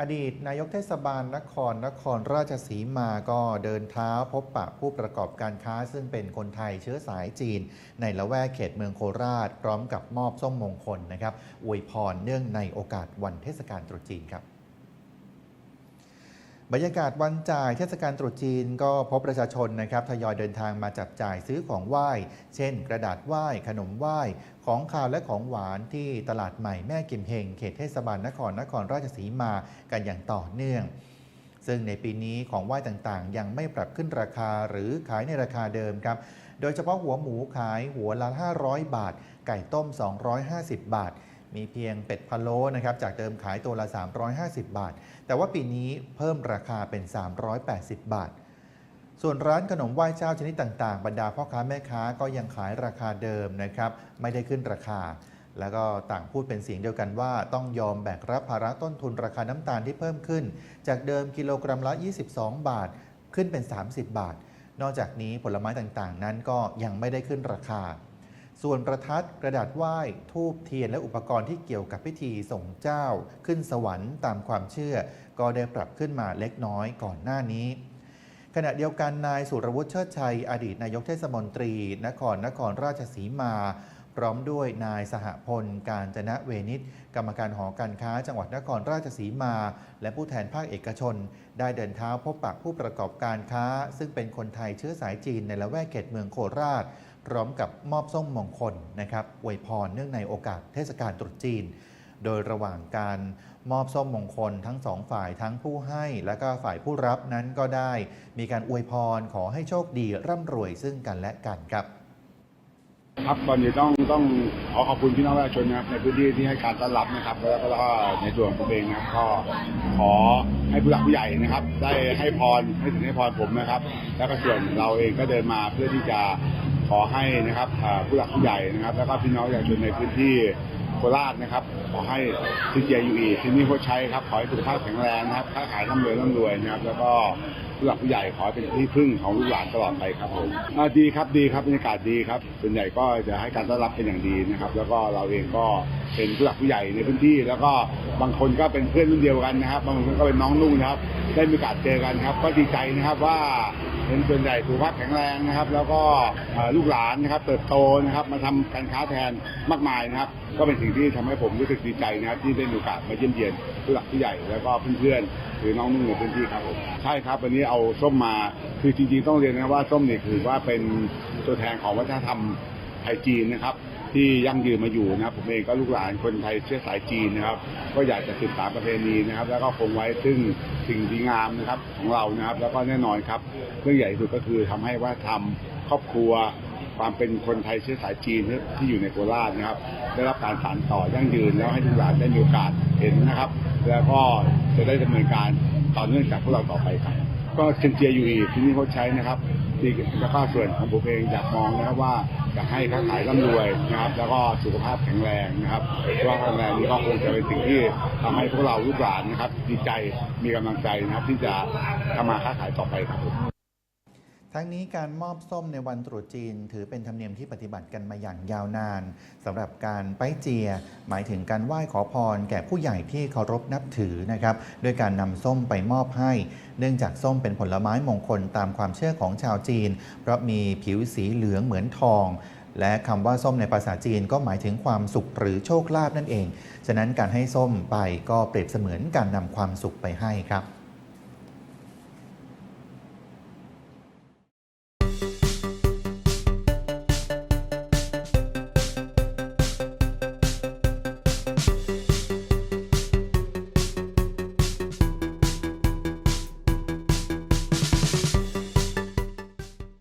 อดีตนายกเทศบาลนครนครราชสีมาก็เดินเท้าพบปะผู้ประกอบการค้า ซึ่งเป็นคนไทยเชื้อสายจีน ในละแวกเขตเมืองโคราช พร้อมกับมอบส้มมงคลนะครับอวยพรเนื่องในโอกาสวันเทศกาลตรุษจีนครับ บรรยากาศวันจ่ายเทศกาลตรุษจีนก็พบประชาชนนะครับทยอยเดินทางมาจับจ่ายซื้อของไหว้ เช่น กระดาษไหว้ ขนมไหว้ ของขาวและของหวานที่ตลาดใหม่แม่กิมเฮงเขตเทศบาลนครนครราชสีมากันอย่างต่อเนื่อง ซึ่งในปีนี้ของไหว้ต่างๆ ยังไม่ปรับขึ้นราคาหรือขายในราคาเดิมครับโดยเฉพาะหัวหมูขายหัวละ 500 บาท ไก่ต้ม 250 บาท มีเพียงเป็ดพะโล้นะครับจากเดิมขายตัวละ 350 บาท แต่ว่าปีนี้เพิ่มราคาเป็น 380 บาท ส่วนร้านขนมไหว้เจ้าชนิดต่างๆ บรรดาพ่อค้าแม่ค้าก็ยังขายราคาเดิมนะครับไม่ได้ขึ้นราคา แล้วก็ต่างพูดเป็นเสียงเดียวกันว่า ต้องยอมแบกรับภาระต้นทุนราคาน้ำตาลที่เพิ่มขึ้น จากเดิมกิโลกรัมละ 22 บาท ขึ้นเป็น 30 บาท นอกจากนี้ผลไม้ต่างๆ นั้นก็ยังไม่ได้ขึ้นราคา ส่วนประทัดกระดาษไหว้ทูบเทียนและอุปกรณ์ที่เกี่ยวกับพิธีส่งเจ้า ขึ้นสวรรค์ตามความเชื่อ ก็ได้ปรับขึ้นมาเล็กน้อยก่อนหน้านี้ขณะเดียวกันนายสุรวุฒิเชิดชัย อดีตนายกเทศมนตรี นครนครราชสีมา พร้อมด้วยนายสหพล การจนะเวนิชกรรมการหอการค้าจังหวัดนครราชสีมา และผู้แทนภาคเอกชน ได้เดินเท้าพบปะผู้ประกอบการค้า ซึ่งเป็นคนไทยเชื้อสายจีนในละแวกเขตเมืองโคราช พร้อมกับมอบส้มมงคลนะครับอวยพรเนื่องในโอกาสเทศกาลตรุษจีน โดยระหว่างการมอบส้มมงคลทั้งสองฝ่ายทั้งผู้ให้และก็ฝ่ายผู้รับนั้นก็ได้ มีการอวยพรขอให้โชคดีร่ำรวยซึ่งกันและกันครับ ครับก่อนอื่นต้องต้องขอขอบคุณพี่น้องประชาชนนะครับในพื้นที่ที่ให้การต้อนรับนะครับแล้วก็ในส่วนของผมเองนะครับก็ขอให้ผู้หลักผู้ใหญ่นะครับ ได้ให้พรให้ถึงให้พรผมนะครับ แล้วก็ส่วนเราเองก็เดินมาเพื่อที่จะ ขอให้นะครับผู้หลักผู้ใหญ่นะครับ แล้วก็พี่น้องประชาชนในพื้นที่โคราชนะครับ ขอให้ที่เจยูอีที่นี่โคชชัยครับขอให้สุขภาพแข็งแรงนะครับค้าขายร่ำรวยร่ำรวยนะครับ แล้วก็ผู้หลักผู้ใหญ่ขอเป็นที่พึ่งของลูกหลานตลอดไปครับผมอ่าดีครับดีครับบรรยากาศดีครับส่วนใหญ่ก็จะให้การต้อนรับเป็นอย่างดีนะครับ แล้วก็เราเองก็เป็นผู้หลักผู้ใหญ่ในพื้นที่ แล้วก็บางคนก็เป็นเพื่อนรุ่นเดียวกันนะครับ บางคนก็เป็นน้องนุ่งนะครับ ได้มีโอกาสเจอกันครับ ก็ดีใจนะครับว่าเป็นส่วนใหญ่สุขภาพแข็งแรงนะครับ แล้วก็ลูกหลานนะครับเติบโตนะครับ มาทำการค้าแทนมากมายนะครับ ก็เป็นสิ่งที่ทำให้ผมรู้สึกดีใจนะครับ ที่ได้มีโอกาสมาเยี่ยมเยียนผู้หลักผู้ใหญ่แล้วก็เพื่อนๆหรือน้องนุ่งในพื้นที่ครับผมใช่ครับวันนี้เอาส้มมา คือจริงๆต้องเรียนนะว่าส้มนี่คือว่าเป็นตัวแทนของวัฒนธรรมไทยจีนนะครับ ที่ยั่งยืนมาอยู่นะครับ ผมเองก็ลูกหลานคนไทยเชื้อสายจีนนะครับ ก็อยากจะสืบสานประเพณีนะครับ แล้วก็คงไว้ซึ่งสิ่งดีงามนะครับของเรานะครับ แล้วก็แน่นอนครับเรื่องใหญ่ที่สุดก็คือทำให้วัฒนธรรมครอบครัวความเป็นคนไทยเชื้อสายจีนที่อยู่ในโคราชนะครับ ได้รับการสานต่อยั่งยืนแล้วให้ลูกหลานได้มีโอกาสเห็นนะครับ แล้วก็จะได้ดำเนินการต่อเนื่องจากพวกเราต่อไปครับ ก็เชนเจียอยู่อีกที่นี่เขาใช้นะครับที่แล้วก็ส่วนของผมเองอยากมองนะครับว่าอยากให้ค้าขายร่ำรวยนะครับ แล้วก็สุขภาพแข็งแรงนะครับสุขภาพแข็งแรงนี้ก็คงจะเป็นสิ่งที่ทำให้พวกเราลูกหลานนะครับ ดีใจมีกำลังใจนะครับ ที่จะทำมาค้าขายต่อไปครับผม ทั้งนี้การมอบส้มในวันตรุษจีน ถือเป็นธรรมเนียมที่ปฏิบัติกันมาอย่างยาวนานสำหรับการไปเจีย หมายถึงการไหว้ขอพร แก่ผู้ใหญ่ที่เคารพนับถือนะครับด้วยการนำส้มไปมอบให้ เนื่องจากส้มเป็นผลไม้มงคลตามความเชื่อของชาวจีน เพราะมีผิวสีเหลืองเหมือนทองและคำว่าส้มในภาษาจีนก็หมายถึงความสุขหรือโชคลาภนั่นเอง ฉะนั้นการให้ส้มไปก็เปรียบเสมือนการนำความสุขไปให้ครับ